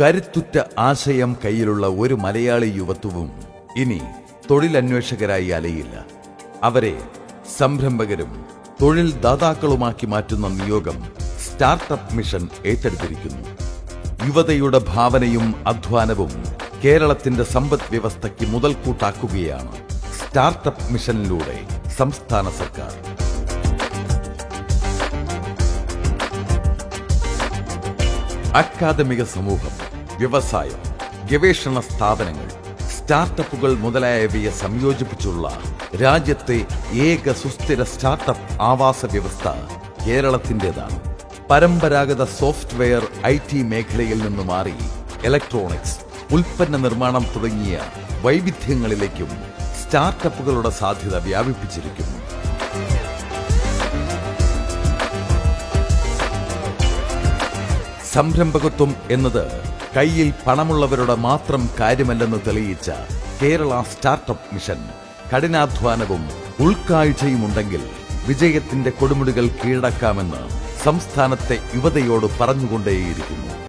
കരുത്തുറ്റ ആശയം കയ്യിലുള്ള ഒരു മലയാളി യുവത്വവും ഇനി തൊഴിലന്വേഷകരായി അലയില്ല. അവരെ സംരംഭകരും തൊഴിൽ ദാതാക്കളുമാക്കി മാറ്റുന്ന നിയോഗം സ്റ്റാർട്ടപ്പ് മിഷൻ ഏറ്റെടുത്തിരിക്കുന്നു. യുവതയുടെ ഭാവനയും അധ്വാനവും കേരളത്തിന്റെ സമ്പദ് വ്യവസ്ഥയ്ക്ക് മുതൽക്കൂട്ടാക്കുകയാണ് സ്റ്റാർട്ടപ്പ് മിഷനിലൂടെ സംസ്ഥാന സർക്കാർ. അക്കാദമിക സമൂഹം വ്യവസായം ഗവേഷണ സ്ഥാപനങ്ങൾ സ്റ്റാർട്ടപ്പുകൾ മുതലായവയെ സംയോജിപ്പിച്ചുള്ള രാജ്യത്തെ ഏക സുസ്ഥിര സ്റ്റാർട്ടപ്പ് ആവാസ വ്യവസ്ഥ കേരളത്തിന്റെതാണ്. പരമ്പരാഗത സോഫ്റ്റ്വെയർ ഐ ടി മേഖലയിൽ നിന്ന് മാറി ഇലക്ട്രോണിക്സ് ഉൽപ്പന്ന നിർമ്മാണം തുടങ്ങിയ വൈവിധ്യങ്ങളിലേക്കും സ്റ്റാർട്ടപ്പുകളുടെ സാധ്യത വ്യാപിപ്പിച്ചിരിക്കുന്നു. സംരംഭകത്വം എന്നത് കയ്യിൽ പണമുള്ളവരുടെ മാത്രം കാര്യമല്ലെന്ന് തെളിയിച്ച കേരള സ്റ്റാർട്ടപ്പ് മിഷൻ. കഠിനാധ്വാനവും ഉൾക്കാഴ്ചയുമുണ്ടെങ്കിൽ വിജയത്തിന്റെ കൊടുമുടികൾ കീഴടക്കാമെന്ന് സംസ്ഥാനത്തെ യുവതയോട് പറഞ്ഞുകൊണ്ടേയിരിക്കുന്നു.